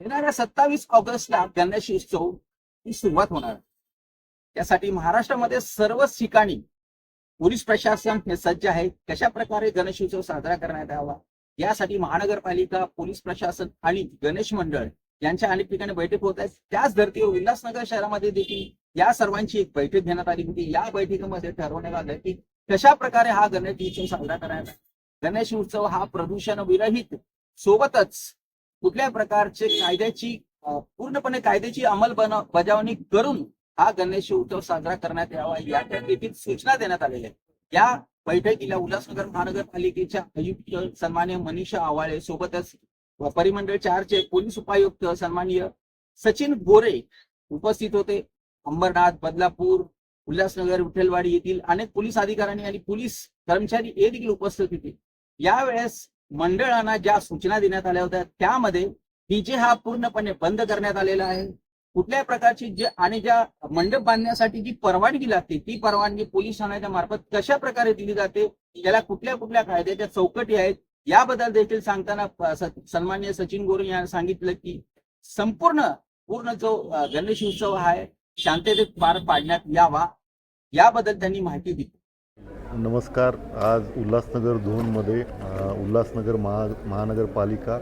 येणाऱ्या सत्तावीस ऑगस्टला गणेश उत्सव ही सुरुवात होणार आहे. त्यासाठी महाराष्ट्रामध्ये सर्वच ठिकाणी पोलीस प्रशासन हे सज्ज आहे कशा प्रकारे गणेश उत्सव साजरा करण्यात यावा? यासाठी महानगरपालिका पोलीस प्रशासन आणि गणेश मंडळ यांच्या अनेक ठिकाणी बैठक होत आहेत. त्याच धर्तीवर उल्हासनगर शहरामध्ये देखील या सर्वांची एक बैठक घेण्यात आली होती. या बैठकीमध्ये ठरवण्यात आलं की कशा प्रकारे हा गणेश उत्सव साजरा करायचा गणेश उत्सव हा प्रदूषण विरहित सोबतच कुठल्या प्रकारचे कायद्याची पूर्णपणे कायद्याची अंमलबजावणी करून हा गणेश उत्सव साजरा करण्यात यावा या देखील सूचना देण्यात आलेल्या आहेत. या बैठकीला उल्हासनगर महानगरपालिकेच्या आयुक्त सन्मान्य मनीषा आवाळे सोबतच परिमंडळ चारचे पोलीस उपायुक्त सन्माननीय सचिन गोरे उपस्थित होते. अंबरनाथ बदलापूर उल्हासनगर विठ्ठलवाडी येथील अनेक पोलीस अधिकाऱ्यांनी आणि पोलीस कर्मचारी हे देखील उपस्थित होते. यावेळेस मंडळांना ज्या सूचना देण्यात आल्या होत्या त्यामध्ये डीजे हा पूर्णपणे बंद करण्यात आलेला आहे कुठल्याही प्रकारची जे आणि ज्या मंडप बांधण्यासाठी जी परवानगी लागते ती परवानगी पोलीस ठाण्याच्या मार्फत कशा प्रकारे दिली जाते याला कुठल्या कुठल्या कायद्याच्या चौकटी आहेत याबद्दल देखील सांगताना सन्मान्य सचिन गोरे यांनी सांगितलं की संपूर्ण पूर्ण जो गणेश उत्सव आहे शांततेत पार पाडण्यात यावा याबद्दल त्यांनी माहिती दिली. नमस्कार. आज उल्हासनगर झोनमध्ये उल्हासनगर महा महानगरपालिका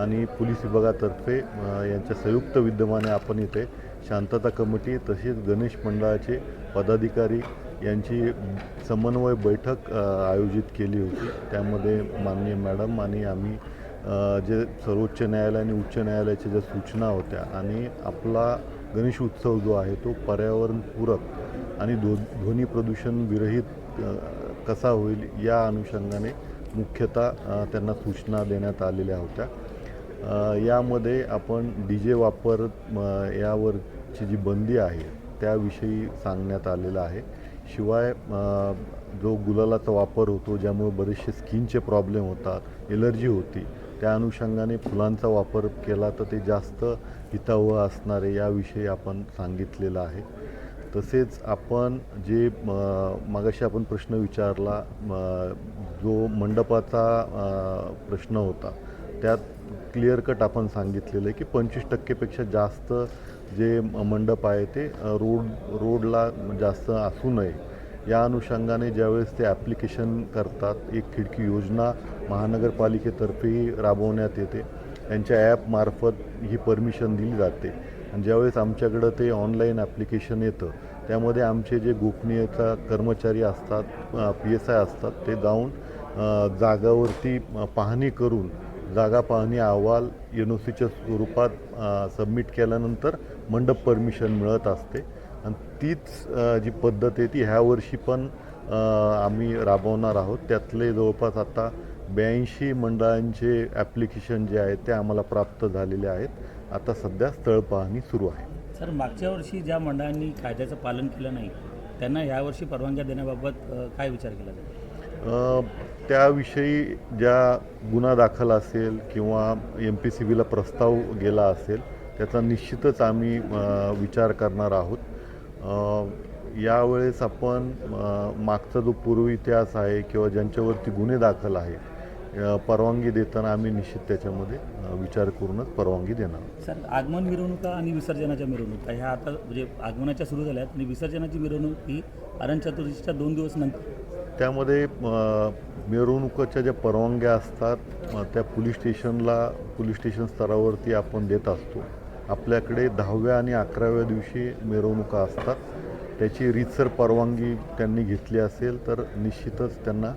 आणि पोलीस विभागातर्फे यांच्या संयुक्त विद्यमाने आपण इथे शांतता कमिटी तसेच गणेश मंडळाचे पदाधिकारी यांची समन्वय बैठक आयोजित केली होती. त्यामध्ये माननीय मॅडम आणि आम्ही जे सर्वोच्च न्यायालय आणि उच्च न्यायालयाच्या ज्या सूचना होत्या आणि आपला गणेश उत्सव जो आहे तो पर्यावरणपूरक आणि ध्व ध्वनी प्रदूषण विरहित कसा होईल या अनुषंगाने मुख्यतः त्यांना सूचना देण्यात आलेल्या होत्या. यामध्ये आपण डी जे वापर यावरची जी बंदी आहे त्याविषयी सांगण्यात आलेलं आहे. शिवाय जो गुलालाचा वापर होतो ज्यामुळे बरेचसे स्किनचे प्रॉब्लेम होतात एलर्जी होती त्या अनुषंगाने फुलांचा वापर केला तर ते जास्त हितावह असणारे याविषयी आपण सांगितलेलं आहे. तसेच आपण जे मागाशी आपण प्रश्न विचारला जो मंडपाचा प्रश्न होता त्यात क्लिअर कट आपण सांगितलेलं आहे की पंचवीस टक्केपेक्षा जास्त जे मंडप आहे ते रोड रोडला जास्त असू नये. या अनुषंगाने ज्यावेळेस ते ॲप्लिकेशन करतात एक खिडकी योजना महानगरपालिकेतर्फेही राबवण्यात येते. त्यांच्या ॲपमार्फत ही परमिशन दिली जाते. आणि ज्यावेळेस आमच्याकडं ते ऑनलाईन ॲप्लिकेशन येतं त्यामध्ये आमचे जे गोपनीयता कर्मचारी असतात पी एस आय असतात ते जाऊन जागावरती पाहणी करून जागा पाहणी अहवाल एन ओ सीच्या स्वरूपात सबमिट केल्यानंतर मंडप परमिशन मिळत असते. आणि तीच जी पद्धत आहे ती ह्यावर्षी पण आम्ही राबवणार आहोत. त्यातले जवळपास आता ब्याऐंशी मंडळांचे ॲप्लिकेशन जे आहेत ते आम्हाला प्राप्त झालेले आहेत. आता सध्या स्थळ पाहणी सुरू आहे. सर मागच्या वर्षी ज्या मंडळांनी कायद्याचं पालन केलं नाही त्यांना यावर्षी परवानग्या देण्याबाबत काय विचार केला जाईल? अ, त्याविषयी ज्या गुन्हा दाखल असेल किंवा एम पी सी बीला प्रस्ताव गेला असेल त्याचा निश्चितच आम्ही विचार करणार आहोत. यावेळेस आपण मागचा जो पूर्व इतिहास आहे किंवा ज्यांच्यावरती गुन्हे दाखल आहे अ, परवानगी देताना आम्ही निश्चित त्याच्यामध्ये विचार करूनच परवानगी देणार आहोत. सर आगमन मिरवणुका आणि विसर्जनाच्या मिरवणुका. ह्या आता म्हणजे आगमनाच्या सुरू झाल्यात आणि विसर्जनाची मिरवणूक ही अनंत चतुर्दशीच्या दोन दिवस नंतर. त्यामध्ये मिरवणुकीच्या ज्या परवानग्या असतात त्या पोलीस स्टेशनला पोलीस स्टेशन स्तरावरती आपण देत असतो. आपल्याकडे दहाव्या आणि अकराव्या दिवशी मिरवणुका असतात. त्याची रीतसर परवानगी त्यांनी घेतली असेल तर निश्चितच त्यांना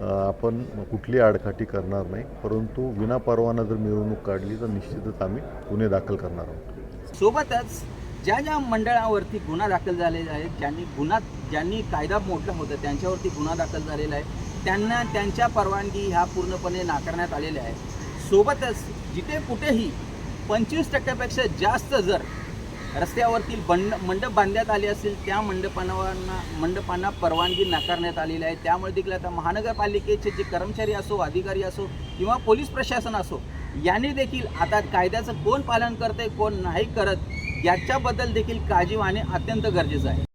आपण कुठली आडकाठी करणार नाही परंतु विनापरवाना जर मिरवणूक काढली तर निश्चितच आम्ही गुन्हे दाखल करणार आहोत. सोबतच ज्या ज्या मंडळावरती गुन्हा दाखल झालेला आहे ज्यांनी गुन्हा ज्यांनी कायदा मोडला होता त्यांच्यावरती गुन्हा दाखल झालेला आहे त्यांना त्यांच्या परवानगी ह्या पूर्णपणे नाकारण्यात आलेल्या आहे सोबतच जिथे कुठेही पंचवीस टक्क्यापेक्षा जास्त जर रस्त्यावरती बंड मंडप बांधण्यात आले असेल त्या मंडपांना मंडपांना परवानगी नाकारण्यात आलेली आहे. त्यामुळे देखील आता महानगरपालिकेचे जे कर्मचारी असो अधिकारी असो किंवा पोलीस प्रशासन असो यांनी देखील आता कायद्याचं कोण पालन करते कोण नाही करत याच्याबद्दल देखील काळजी वाहणे अत्यंत गरजेचं आहे.